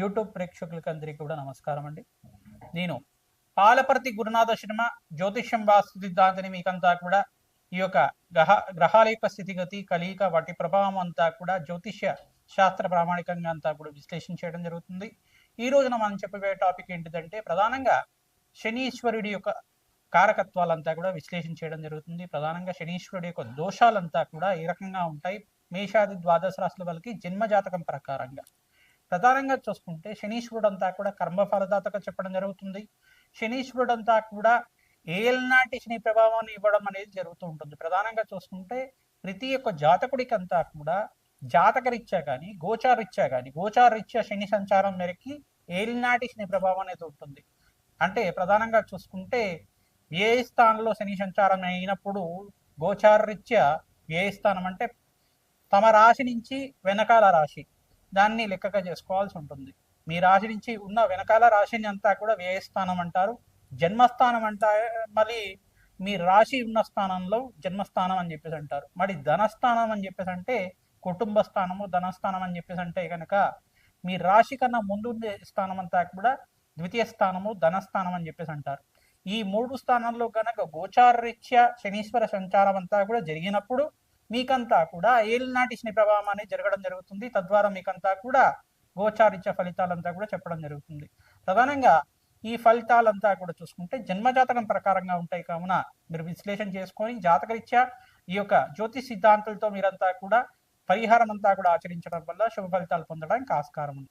YouTube ప్రేక్షకులకి అందరికీ కూడా నమస్కారం అండి. నేను పాలపర్తి గురునాథ శర్మ జ్యోతిష్యం వాస్తు సిద్ధాంతిని మీకంతా కూడా ఈ యొక్క గ్రహ గ్రహాల యొక్క స్థితిగతి కలియిక వాటి ప్రభావం అంతా కూడా జ్యోతిష్య శాస్త్ర ప్రామాణికంగా అంతా కూడా విశ్లేషణ చేయడం జరుగుతుంది. ఈ రోజున మనం చెప్పబోయే టాపిక్ ఏంటిదంటే ప్రధానంగా శనీశ్వరుడి యొక్క కారకత్వాలంతా కూడా విశ్లేషణ చేయడం జరుగుతుంది. ప్రధానంగా శనీశ్వరుడి యొక్క దోషాలంతా కూడా ఏ రకంగా ఉంటాయి. మేషాది ద్వాదశ రాశుల వాళ్ళకి జన్మజాతకం ప్రకారంగా. ప్రధానంగా చూసుకుంటే శనీశ్వరుడు అంతా కూడా కర్మఫలదాతగా చెప్పడం జరుగుతుంది. శనీశ్వరుడు అంతా కూడా ఏలనాటి శని ప్రభావాన్ని ఇవ్వడం అనేది జరుగుతూ ఉంటుంది. ప్రధానంగా చూసుకుంటే ప్రతి ఒక్క జాతకుడికి అంతా కూడా జాతకరీత్యా కానీ గోచారీత్యా కానీ గోచారీత్యా శని సంచారం మేరకి ఏలినాటి శని ప్రభావం అనేది ఉంటుంది. అంటే ప్రధానంగా చూసుకుంటే ఏ స్థానంలో శని సంచారం అయినప్పుడు గోచారీత్యా ఏ స్థానం అంటే తమ రాశి నుంచి వెనకాల రాశి దాన్ని లెక్కగా చేసుకోవాల్సి ఉంటుంది. మీ రాశి నుంచి ఉన్న వెనకాల రాశిని అంతా కూడా వ్యయస్థానం అంటారు. జన్మస్థానం అంటా మళ్ళీ మీ రాశి ఉన్న స్థానంలో జన్మస్థానం అని చెప్పేసి అంటారు. మరి ధనస్థానం అని చెప్పేసి అంటే కుటుంబ స్థానము ధనస్థానం అని చెప్పేసి అంటే కనుక మీ రాశి కన్నా ముందు స్థానం అంతా కూడా ద్వితీయ స్థానము ధనస్థానం అని చెప్పేసి అంటారు. ఈ మూడు స్థానంలో కనుక గోచారరీత్యా శనీశ్వర సంచారం అంతా కూడా జరిగినప్పుడు మీకంతా కూడా ఏలినాటి శని ప్రభావం అనేది జరగడం జరుగుతుంది. తద్వారా మీకంతా కూడా గోచారిత్య ఫలితాలంతా కూడా చెప్పడం జరుగుతుంది. ప్రధానంగా ఈ ఫలితాలంతా కూడా చూసుకుంటే జన్మజాతకం ప్రకారంగా ఉంటాయి కావున మీరు విశ్లేషణ చేసుకొని జాతకరీత్యా ఈ యొక్క జ్యోతిష్ సిద్ధాంతాలతో మీరంతా కూడా పరిహారం అంతా కూడా ఆచరించడం వల్ల శుభ ఫలితాలు పొందడానికి ఆస్కారం ఉంది.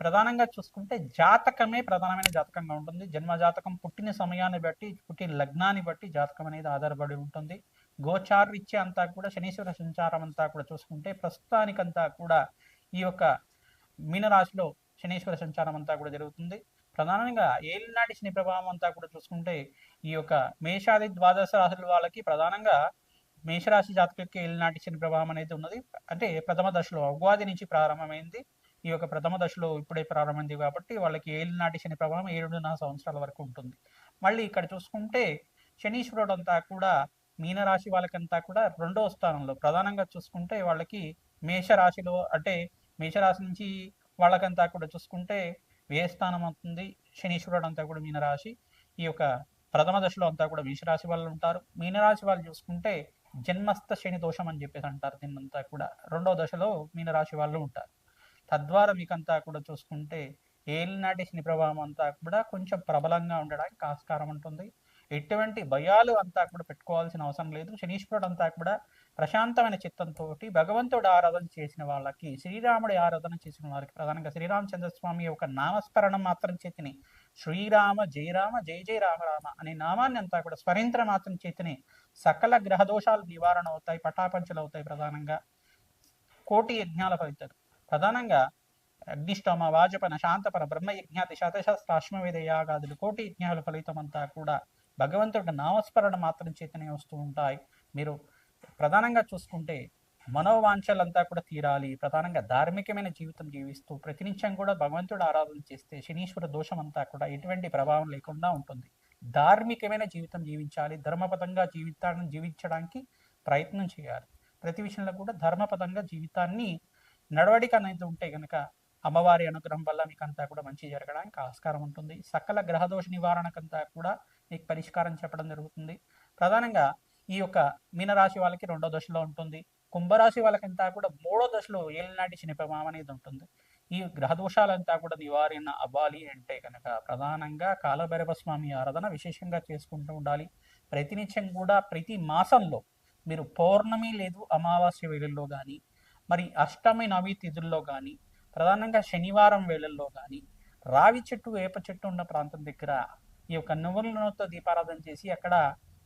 ప్రధానంగా చూసుకుంటే జాతకమే ప్రధానమైన జాతకంగా ఉంటుంది. జన్మ జాతకం పుట్టిన సమయాన్ని బట్టి పుట్టిన లగ్నాన్ని బట్టి జాతకం అనేది ఆధారపడి ఉంటుంది. గోచారీత్య అంతా కూడా శనీశ్వర సంచారం అంతా కూడా చూసుకుంటే ప్రస్తుతానికంతా కూడా ఈ యొక్క మీనరాశిలో శనీశ్వర సంచారం అంతా కూడా జరుగుతుంది. ప్రధానంగా ఏలినాటి శని ప్రభావం అంతా కూడా చూసుకుంటే ఈ యొక్క మేషాది ద్వాదశ రాశుల వాళ్ళకి ప్రధానంగా మేషరాశి జాతకులకి ఏలినాటి శని ప్రభావం అనేది ఉన్నది. అంటే ప్రథమ దశలో ఉగాది నుంచి ప్రారంభమైంది. ఈ యొక్క ప్రథమ దశలో ఇప్పుడే ప్రారంభమైంది కాబట్టి వాళ్ళకి ఏలినాటి శని ప్రభావం ఏడున్నర సంవత్సరాల వరకు ఉంటుంది. మళ్ళీ ఇక్కడ చూసుకుంటే శనీశ్వరుడు అంతా కూడా మీనరాశి వాళ్ళకంతా కూడా రెండవ స్థానంలో ప్రధానంగా చూసుకుంటే వాళ్ళకి మేషరాశిలో అంటే మేషరాశి నుంచి వాళ్ళకంతా కూడా చూసుకుంటే వ్యయ స్థానం అవుతుంది? శనీశ్వరుడు అంతా కూడా మీనరాశి. ఈ యొక్క ప్రథమ దశలో అంతా కూడా మేషరాశి వాళ్ళు ఉంటారు. మీనరాశి వాళ్ళు చూసుకుంటే జన్మస్థ శని దోషం అని చెప్పేసి అంటారు దీన్నంతా కూడా. రెండవ దశలో మీనరాశి వాళ్ళు ఉంటారు. తద్వారా మీకంతా కూడా చూసుకుంటే ఏలినాటి శని ప్రభావం అంతా కూడా కొంచెం ప్రబలంగా ఉండడానికి ఆస్కారం ఉంటుంది. ఎటువంటి భయాలు అంతా కూడా పెట్టుకోవాల్సిన అవసరం లేదు. శనీశ్వరుడు అంతా కూడా ప్రశాంతమైన చిత్తంతో భగవంతుడు ఆరాధన చేసిన వాళ్ళకి శ్రీరాముడి ఆరాధన చేసిన వారికి ప్రధానంగా శ్రీరామచంద్ర స్వామి యొక్క నామస్మరణం మాత్రం చేతిని శ్రీరామ జయరామ జయ జయ రామ రామ అనే నామాన్ని అంతా కూడా స్మరించడం మాత్రం చేతిని సకల గ్రహ దోషాలు నివారణ అవుతాయి పటాపంచలు అవుతాయి ప్రధానంగా. కోటి యజ్ఞాల ఫలితాలు. ప్రధానంగా అగ్నిష్టోమ వాజపన శాంతపన బ్రహ్మయజ్ఞాతి శతశస్త్రాశ్మవేద యాగాదులు కోటి యజ్ఞాల ఫలితం అంతా కూడా భగవంతుడి నామస్మరణ మాత్రం చేతనే వస్తూ ఉంటాయి. మీరు ప్రధానంగా చూసుకుంటే మనోవాంఛలంతా కూడా తీరాలి. ప్రధానంగా ధార్మికమైన జీవితం జీవిస్తూ ప్రతినిత్యం కూడా భగవంతుడు ఆరాధన చేస్తే శనీశ్వర దోషం అంతా కూడా ఎటువంటి ప్రభావం లేకుండా ఉంటుంది. ధార్మికమైన జీవితం జీవించాలి. ధర్మపదంగా జీవితాన్ని జీవించడానికి ప్రయత్నం చేయాలి. ప్రతి విషయంలో కూడా ధర్మపదంగా జీవితాన్ని నడవడిక అనేది ఉంటే కనుక అమ్మవారి అనుగ్రహం వల్ల మీకు అంతా కూడా మంచి జరగడానికి ఆస్కారం ఉంటుంది. సకల గ్రహదోష నివారణకంతా కూడా మీకు పరిష్కారం చెప్పడం జరుగుతుంది. ప్రధానంగా ఈ యొక్క మీనరాశి వాళ్ళకి రెండో దశలో ఉంటుంది. కుంభరాశి వాళ్ళకంతా కూడా మూడో దశలో ఏలినాటి శని అనేది ఉంటుంది. ఈ గ్రహదోషాలంతా కూడా నివారణ అవ్వాలి అంటే కనుక ప్రధానంగా కాలభైరవ స్వామి ఆరాధన విశేషంగా చేసుకుంటూ ఉండాలి. ప్రతినిత్యం కూడా ప్రతి మాసంలో మీరు పౌర్ణమి లేదు అమావాస్య వేళల్లో కానీ మరి అష్టమి నవి తిథుల్లో కానీ ప్రధానంగా శనివారం వేళల్లో కానీ రావి చెట్టు వేప చెట్టు ఉన్న ప్రాంతం దగ్గర ఈ యొక్క నువ్వుల నూనెతో దీపారాధన చేసి అక్కడ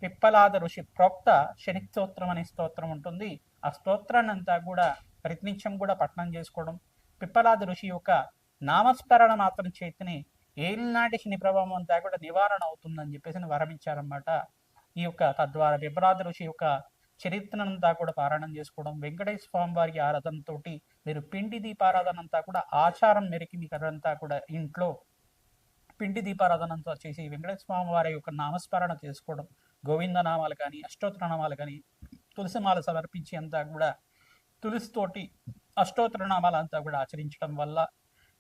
పిప్పలాద ఋషి ప్రోక్త శని స్తోత్రం అనే స్తోత్రం ఉంటుంది. ఆ స్తోత్రాన్ని అంతా కూడా ప్రతినిత్యం కూడా పఠనం చేసుకోవడం పిప్పలాద ఋషి యొక్క నామస్మరణ మాత్రం చేతిని ఏలినాటి శని ప్రభావం అంతా కూడా నివారణ అవుతుందని చెప్పేసి వరమించారన్నమాట ఈ యొక్క తద్వారా పిప్పలాద ఋషి యొక్క చరిత్రనంతా కూడా పారాయణం చేసుకోవడం వెంకటేశ్వర స్వామి వారి ఆరాధనతో మీరు పిండి దీపారాధన అంతా కూడా ఆచారం మేరకి మీకు అదంతా కూడా ఇంట్లో పిండి దీపారాధనంతో చేసి వెంకటేశ్వర స్వామి వారి యొక్క నామస్మరణ చేసుకోవడం గోవింద నామాలు కానీ అష్టోత్తర నామాలు కానీ తులసిమాల సమర్పించి అంతా కూడా తులసితోటి అష్టోత్తర నామాలు అంతా కూడా ఆచరించడం వల్ల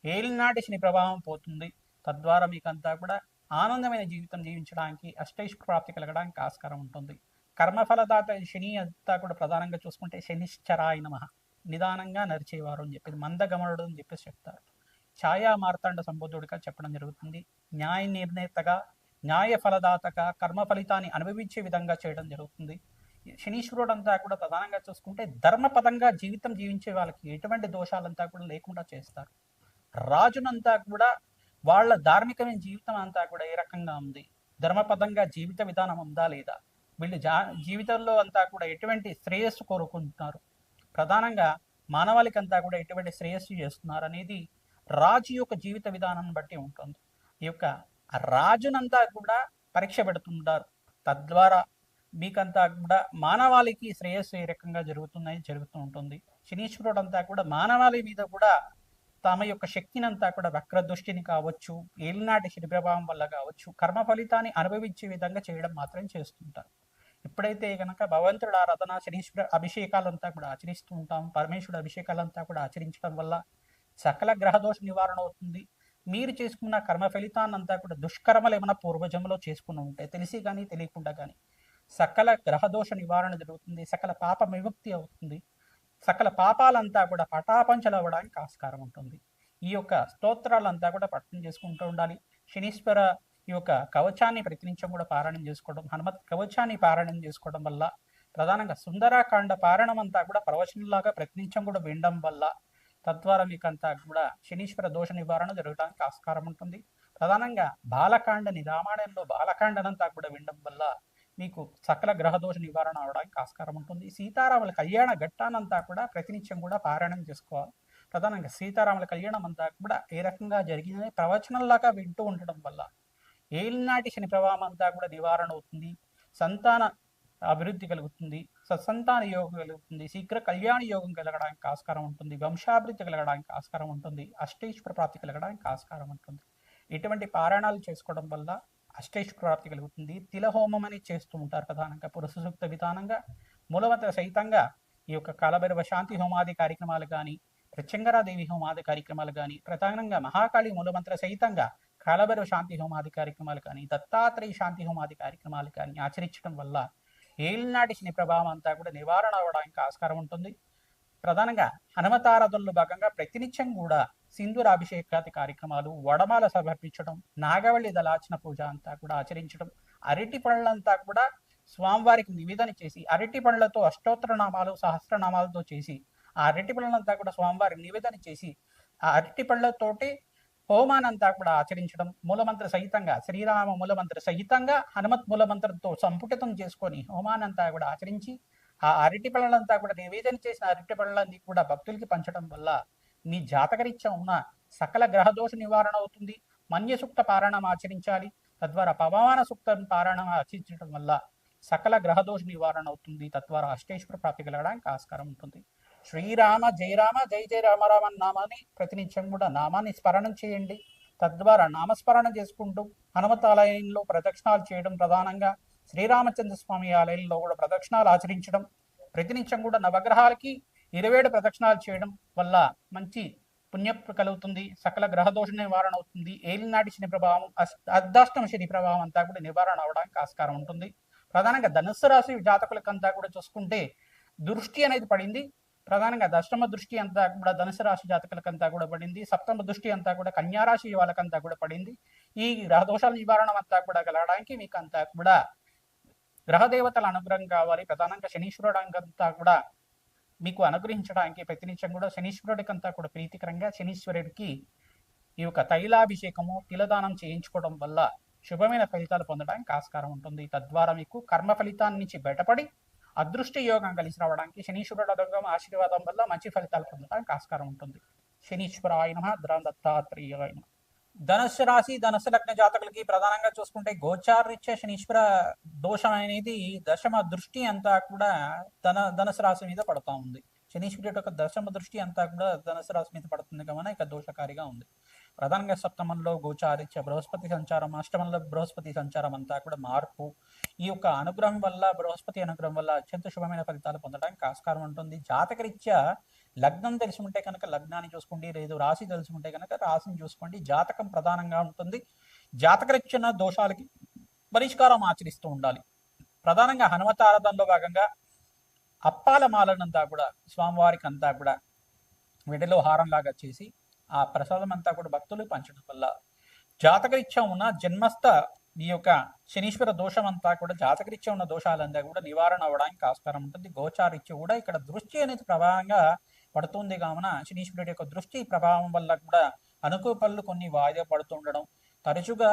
ఏలినాటి శని ప్రభావం పోతుంది. తద్వారా మీకంతా కూడా ఆనందమైన జీవితం జీవించడానికి అష్టైష్ ప్రాప్తి కలగడానికి ఆస్కారం ఉంటుంది. కర్మఫలదాత శని అంతా కూడా ప్రధానంగా చూసుకుంటే శనిశ్చరాయ నమ. నిదానంగా నరిచేవారు అని చెప్పి మందగమనుడు అని చెప్పేసి చెప్తారు. ఛాయా మార్తాండ సంబోధుడిగా చెప్పడం జరుగుతుంది. న్యాయ నిర్ణేతగా న్యాయ ఫలదాతగా కర్మ ఫలితాన్ని అనుభవించే విధంగా చేయడం జరుగుతుంది. శనీశ్వరుడు అంతా కూడా ప్రధానంగా చూసుకుంటే ధర్మపదంగా జీవితం జీవించే వాళ్ళకి ఎటువంటి దోషాలంతా కూడా లేకుండా చేస్తారు. రాజునంతా కూడా వాళ్ళ ధార్మికమైన జీవితం అంతా కూడా ఏ రకంగా ఉంది? ధర్మపదంగా జీవిత విధానం ఉందా లేదా? వీళ్ళు జా జీవితంలో అంతా కూడా ఎటువంటి శ్రేయస్సు కోరుకుంటున్నారు? ప్రధానంగా మానవాళికంతా కూడా ఎటువంటి శ్రేయస్సు చేస్తున్నారు అనేది రాజు యొక్క జీవిత విధానాన్ని బట్టి ఉంటుంది. ఈ యొక్క రాజునంతా కూడా పరీక్ష పెడుతుంటారు. తద్వారా మీకంతా కూడా మానవాళికి శ్రేయస్సు ఏ రకంగా జరుగుతుందని జరుగుతూ ఉంటుంది. శనీశ్వరుడు అంతా కూడా మానవాళి మీద కూడా తమ యొక్క శక్తిని అంతా కూడా వక్ర దృష్టిని కావచ్చు ఏలినాటి శని ప్రభావం వల్ల కావచ్చు కర్మ ఫలితాన్ని అనుభవించే విధంగా చేయడం మాత్రం చేస్తుంటారు. ఎప్పుడైతే కనుక భగవంతుడు ఆరాధన శనీశ్వర అభిషేకాలంతా కూడా ఆచరిస్తూ ఉంటాం పరమేశ్వరుడు అభిషేకాలంతా కూడా ఆచరించడం వల్ల సకల గ్రహదోష నివారణ అవుతుంది. మీరు చేసుకున్న కర్మ ఫలితాన్ని అంతా కూడా దుష్కర్మలు ఏమైనా పూర్వజంలో చేసుకుని ఉంటే తెలిసి కానీ తెలియకుండా కానీ సకల గ్రహదోష నివారణ జరుగుతుంది సకల పాప విముక్తి అవుతుంది. సకల పాపాలంతా కూడా పటాపంచలు అవ్వడానికి ఆస్కారం ఉంటుంది. ఈ యొక్క స్తోత్రాలంతా కూడా పఠనం చేసుకుంటూ ఉండాలి. శనీశ్వర ఈ యొక్క కవచాన్ని ప్రతినిత్యం కూడా పారాయణం చేసుకోవడం హనుమత్ కవచాన్ని పారాయణం చేసుకోవడం వల్ల ప్రధానంగా సుందరాకాండ పారాయణం అంతా కూడా ప్రవచనంలాగా ప్రతినిత్యం కూడా వినడం వల్ల తద్వారా మీకు అంతా కూడా శనీశ్వర దోష నివారణ జరగడానికి ఆస్కారం ఉంటుంది. ప్రధానంగా బాలకాండని రామాయణంలో బాలకాండనంతా కూడా వినడం వల్ల మీకు సకల గ్రహదోష నివారణ అవడానికి ఆస్కారం ఉంటుంది. సీతారాముల కళ్యాణ ఘట్టానంతా కూడా ప్రతినిత్యం కూడా పారాయణం చేసుకోవాలి. ప్రధానంగా సీతారాముల కళ్యాణం అంతా కూడా ఏ రకంగా జరిగిందని ప్రవచనంలాగా వింటూ ఉండడం వల్ల ఏలినాటి శని ప్రభావం అంతా కూడా నివారణ అవుతుంది. సంతాన అభివృద్ధి కలుగుతుంది. సత్సంతాన యోగం కలుగుతుంది. శీఘ్ర కళ్యాణ యోగం కలగడానికి ఆస్కారం ఉంటుంది. వంశాభివృద్ధి కలగడానికి ఆస్కారం ఉంటుంది. అష్టేశ్వర ప్రాప్తి కలగడానికి ఆస్కారం ఉంటుంది. ఇటువంటి పారాయణాలు చేసుకోవడం వల్ల అష్టేశ్వర ప్రాప్తి కలుగుతుంది. తిలహోమం అని చేస్తూ ఉంటారు ప్రధానంగా. పురుషసూక్త విధానంగా మూలవంత సహితంగా ఈ యొక్క కాలభైరవ శాంతి హోమాది కార్యక్రమాలు కానీ ప్రత్యంగరాదేవి హోమాది కార్యక్రమాలు కానీ ప్రధానంగా మహాకాళి మూలమంత్ర సహితంగా కాలభైరవ శాంతి హోమాది కార్యక్రమాలు కానీ దత్తాత్రేయ శాంతి హోమాది కార్యక్రమాలు కానీ ఆచరించడం వల్ల ఏలినాటి శని ప్రభావం అంతా కూడా నివారణ అవ్వడానికి ఆస్కారం ఉంటుంది. ప్రధానంగా హనుమతారాధనలో భాగంగా ప్రతినిత్యం కూడా సింధూరాభిషేకాది కార్యక్రమాలు వడమాల సమర్పించడం నాగవల్లి దళాచన పూజ అంతా కూడా ఆచరించడం అరటి పళ్ళంతా కూడా స్వామివారికి నివేదన చేసి అరటి పళ్ళతో అష్టోత్తర నామాలు సహస్రనామాలతో చేసి ఆ అరటి పళ్ళంతా కూడా స్వామివారికి నివేదన చేసి ఆ అరటి పళ్ళతోటి హోమానంతా కూడా ఆచరించడం మూలమంత్ర సహితంగా శ్రీరామ మూలమంత్ర సహితంగా హనుమత్ మూలమంత్రంతో సంపుటితం చేసుకొని హోమానంతా కూడా ఆచరించి ఆ అరటి పళ్ళంతా కూడా నివేదన చేసిన అరటి పళ్ళని కూడా భక్తులకి పంచడం వల్ల మీ జాతకరీత్యా ఉన్న సకల గ్రహదోష నివారణ అవుతుంది. మన్యసూక్త పారాయణం ఆచరించాలి. తద్వారా పవమాన సూక్త పారాయణం ఆచరించడం వల్ల సకల గ్రహదోష నివారణ అవుతుంది. తద్వారా అష్టేశ్వర ప్రాప్తి కలగడానికి ఆస్కారం ఉంటుంది. శ్రీరామ జయరామ జై జయ రామరామ నామాన్ని ప్రతినిత్యం కూడా నామాన్ని స్మరణం చేయండి. తద్వారా నామస్మరణ చేసుకుంటూ హనుమతాలయంలో ప్రదక్షిణాలు చేయడం ప్రధానంగా శ్రీరామచంద్ర స్వామి ఆలయంలో కూడా ప్రదక్షిణాలు ఆచరించడం ప్రతినిత్యం కూడా నవగ్రహాలకి ఇరవేడు ప్రదక్షిణాలు చేయడం వల్ల మంచి పుణ్యం కలుగుతుంది సకల గ్రహదోష నివారణ అవుతుంది. ఏలినాటి శని ప్రభావం అర్ధాష్టమ శని ప్రభావం అంతా కూడా నివారణ అవడానికి ఆస్కారం ఉంటుంది. ప్రధానంగా ధనుస్సు రాశి జాతకులకంతా కూడా చూసుకుంటే దృష్టి అనేది పడింది. ప్రధానంగా దశమ దృష్టి అంతా కూడా ధనుసు రాశి జాతకులకంతా కూడా పడింది. సప్తమ దృష్టి అంతా కూడా కన్యా రాశి వాళ్ళకంతా కూడా పడింది. ఈ గ్రహదోషాల నివారణ అంతా కూడా కలగడానికి మీకు అంతా కూడా గ్రహదేవతల అనుగ్రహం కావాలి. ప్రధానంగా శనీశ్వరుడు అంతా కూడా మీకు అనుగ్రహించడానికి ప్రతినిత్యం కూడా శనీశ్వరుడికంతా కూడా ప్రీతికరంగా శనీశ్వరుడికి ఈ యొక్క తైలాభిషేకము తిలదానం చేయించుకోవడం వల్ల శుభమైన ఫలితాలు పొందడానికి ఆస్కారం ఉంటుంది. తద్వారా మీకు కర్మ ఫలితాన్ని నుంచి బయటపడి అదృష్ట యోగం కలిసి రావడానికి శనీశ్వరుడు అనుగ్రహం ఆశీర్వాదం వల్ల మంచి ఫలితాలు పొందడానికి ఆస్కారం ఉంటుంది. శనీశ్వరాయ నమ దత్తాత్రేయాయ నమః. రాశి ధనుస్సు లగ్న జాతకులకి ప్రధానంగా చూసుకుంటే గోచారిత్య శనీశ్వర దోషం అనేది దశమ దృష్టి అంతా కూడా ధన ధనుసు రాశి మీద పడతా ఉంది. శనీశ్వరుడు యొక్క దశమ దృష్టి అంతా కూడా ధనుసు రాశి మీద పడుతుంది కావున ఇక దోషకారిగా ఉంది. ప్రధానంగా సప్తమంలో గోచారిత్య బృహస్పతి సంచారం అష్టమంలో బృహస్పతి సంచారం అంతా కూడా మార్పు. ఈ యొక్క అనుగ్రహం వల్ల బృహస్పతి అనుగ్రహం వల్ల అత్యంత శుభమైన ఫలితాలు పొందడానికి ఆస్కారం ఉంటుంది. జాతకరీత్యా లగ్నం తెలిసి ఉంటే కనుక లగ్నాన్ని చూసుకోండి లేదు రాశి తెలిసి ఉంటే కనుక రాశిని చూసుకోండి. జాతకం ప్రధానంగా ఉంటుంది. జాతకరీత్యన దోషాలకి పరిష్కారం ఆచరిస్తూ ఉండాలి. ప్రధానంగా హనుమత ఆరాధనలో భాగంగా అప్పాల మాలనంతా కూడా స్వామివారికి అంతా కూడా విడిలో హారంలాగా చేసి ఆ ప్రసాదం అంతా కూడా భక్తులు పంచడం వల్ల జాతకరీత్యా ఉన్న జన్మస్థ ఈ యొక్క శనీశ్వర దోషం అంతా కూడా జాతకరీత్యా ఉన్న దోషాలంతా కూడా నివారణ అవ్వడానికి ఆస్కారం ఉంటుంది. గోచారీత్య కూడా ఇక్కడ దృష్టి అనేది ప్రభావంగా పడుతుంది. కావున శనీశ్వరుడి యొక్క దృష్టి ప్రభావం వల్ల కూడా అనుకూ పనులు కొన్ని వాయిదా పడుతుండడం తరచుగా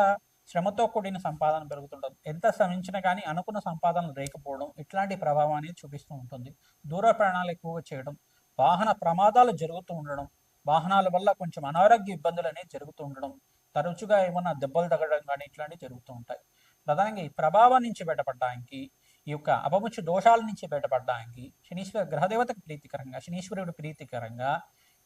శ్రమతో కూడిన సంపాదన పెరుగుతుండడం ఎంత శ్రమించినా కానీ అనుకున్న సంపాదన లేకపోవడం ఇట్లాంటి ప్రభావం అనేది చూపిస్తూ ఉంటుంది. దూర ప్రయాణాలు ఎక్కువగా చేయడం వాహన ప్రమాదాలు జరుగుతూ ఉండడం వాహనాల వల్ల కొంచెం అనారోగ్య ఇబ్బందులు అనేవి జరుగుతూ ఉండడం తరచుగా ఏమన్నా దెబ్బలు తగలడం కానీ ఇట్లాంటివి జరుగుతూ ఉంటాయి. ప్రధానంగా ఈ ప్రభావం నుంచి బయటపడడానికి ఈ యొక్క అపముచ్చు దోషాల నుంచి బయటపడడానికి శనీశ్వర గ్రహదేవతకు ప్రీతికరంగా శనీశ్వరుడు ప్రీతికరంగా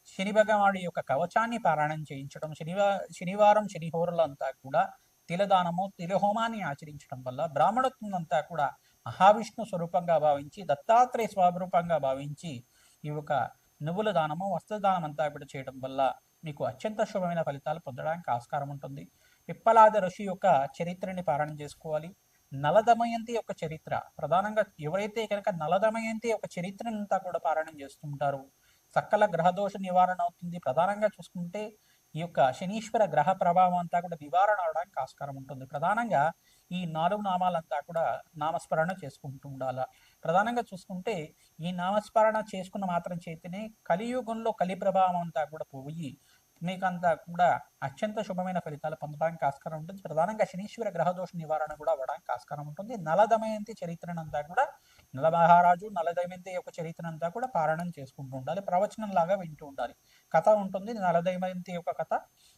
శని భగవాడి యొక్క కవచాన్ని పారాయణం చేయించడం శనివా శనివారం శనిహోరులంతా కూడా తిలదానము తిలహోమాన్ని ఆచరించడం వల్ల బ్రాహ్మణత్వం అంతా కూడా మహావిష్ణు స్వరూపంగా భావించి దత్తాత్రేయ స్వరూపంగా భావించి ఈ యొక్క నువ్వుల దానము వస్త్రదానం అంతా ఇప్పుడు చేయడం వల్ల మీకు అత్యంత శుభమైన ఫలితాలు పొందడానికి ఆస్కారం ఉంటుంది. పిప్పలాద ఋషి యొక్క చరిత్రని పారాయణం చేసుకోవాలి. నలదమయంతి యొక్క చరిత్ర ప్రధానంగా ఎవరైతే కనుక నలదమయంతి యొక్క చరిత్రనంతా కూడా పారాయణం చేస్తుంటారు సకల గ్రహదోష నివారణ అవుతుంది. ప్రధానంగా చూసుకుంటే ఈ యొక్క శనీశ్వర గ్రహ ప్రభావం అంతా కూడా నివారణ అవడానికి ఆస్కారం ఉంటుంది. ప్రధానంగా ఈ నాలుగు నామాలంతా కూడా నామస్మరణ చేసుకుంటూ ఉండాలి. ప్రధానంగా చూసుకుంటే ఈ నామస్మరణ చేసుకున్న మాత్రం చేతనే కలియుగంలో కలి ప్రభావం అంతా కూడా పోయి మీకంతా కూడా అత్యంత శుభమైన ఫలితాలు పొందడానికి ఆస్కారం ఉంటుంది. ప్రధానంగా శనీశ్వర గ్రహదోష నివారణ కూడా అవ్వడానికి ఆస్కారం ఉంటుంది. నలదమయంతి చరిత్రనంతా కూడా నల మహారాజు నలదమయంతి యొక్క చరిత్రనంతా కూడా పారాయణం చేసుకుంటూ ఉండాలి. ప్రవచనం లాగా వింటూ ఉండాలి. కథ ఉంటుంది. నలదమయంతి యొక్క కథ.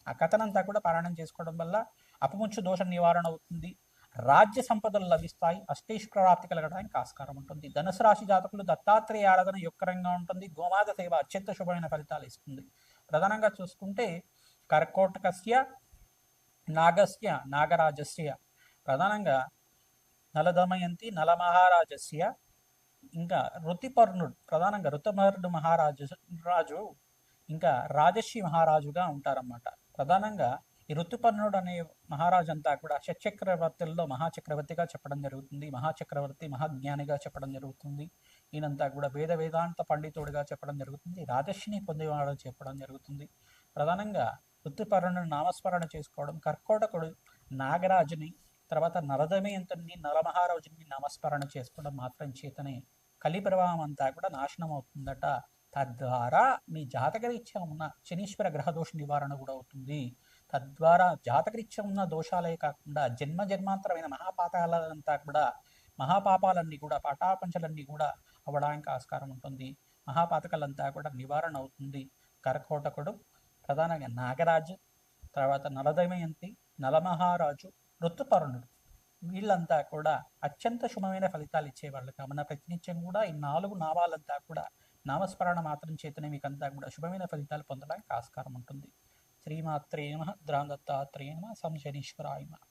ఆ కథనంతా కూడా పారాయణం చేసుకోవడం వల్ల అపముచ్చు దోష నివారణ అవుతుంది. రాజ్య సంపదలు లభిస్తాయి అష్టేశ్వర ప్రాప్తి కలగడానికి ఆస్కారం ఉంటుంది. ధనుసు రాశి జాతకులు దత్తాత్రేయ ఆరాధన యొక్కరంగా ఉంటుంది. గోమాత సేవ అత్యంత శుభమైన ఫలితాలు ఇస్తుంది. ప్రధానంగా చూసుకుంటే కర్కోటకస్య నాగస్య నాగరాజస్య. ప్రధానంగా నలదమయంతి నలమహారాజస్య. ఇంకా ఋతిపర్ణుడు ప్రధానంగా ఋతమరుడు మహారాజు రాజు ఇంకా రాజశ్రీ మహారాజుగా ఉంటారన్నమాట. ప్రధానంగా ఈ ఋతుపర్ణుడు అనే మహారాజంతా కూడా షట్చక్రవర్తుల్లో మహాచక్రవర్తిగా చెప్పడం జరుగుతుంది మహాచక్రవర్తి మహాజ్ఞానిగా చెప్పడం జరుగుతుంది. ఈయనంతా కూడా వేద వేదాంత పండితుడిగా చెప్పడం జరుగుతుంది రాజశ్రీని పొందేవాడు చెప్పడం జరుగుతుంది. ప్రధానంగా ఋతుపర్ణుడు నామస్మరణ చేసుకోవడం కర్కోటకుడు నాగరాజుని తర్వాత నరదమయంతుని నరమహారాజుని నామస్మరణ చేసుకోవడం మాత్రం చేతనే కలి ప్రభావం అంతా కూడా నాశనం అవుతుందట. తద్వారా మీ జాతకరీత్యా ఉన్న శనీశ్వర గ్రహదోష నివారణ కూడా అవుతుంది. తద్వారా జాతకరీత్యా ఉన్న దోషాలే కాకుండా జన్మ జన్మాంతరమైన మహాపాతాలంతా కూడా మహాపాపాలన్నీ కూడా పటాపంచలన్నీ కూడా అవ్వడానికి ఆస్కారం ఉంటుంది. మహాపాతకాలంతా కూడా నివారణ అవుతుంది. కరకోటకుడు ప్రధానంగా నాగరాజు తర్వాత నలదమయంతి నలమహారాజు ఋతుపర్ణుడు. వీళ్ళంతా కూడా అత్యంత శుభమైన ఫలితాలు ఇచ్చేవాళ్ళు కావున ప్రతినిత్యం కూడా ఈ నాలుగు నామాలంతా కూడా నామస్మరణ మాత్రం చేతనే మీకంతా కూడా శుభమైన ఫలితాలు పొందడానికి ఆస్కారం ఉంటుంది. శ్రీమాత్రే నమ ద్రాంగత్తాత్రే నమ సంశనీశ్వరాయ నమ.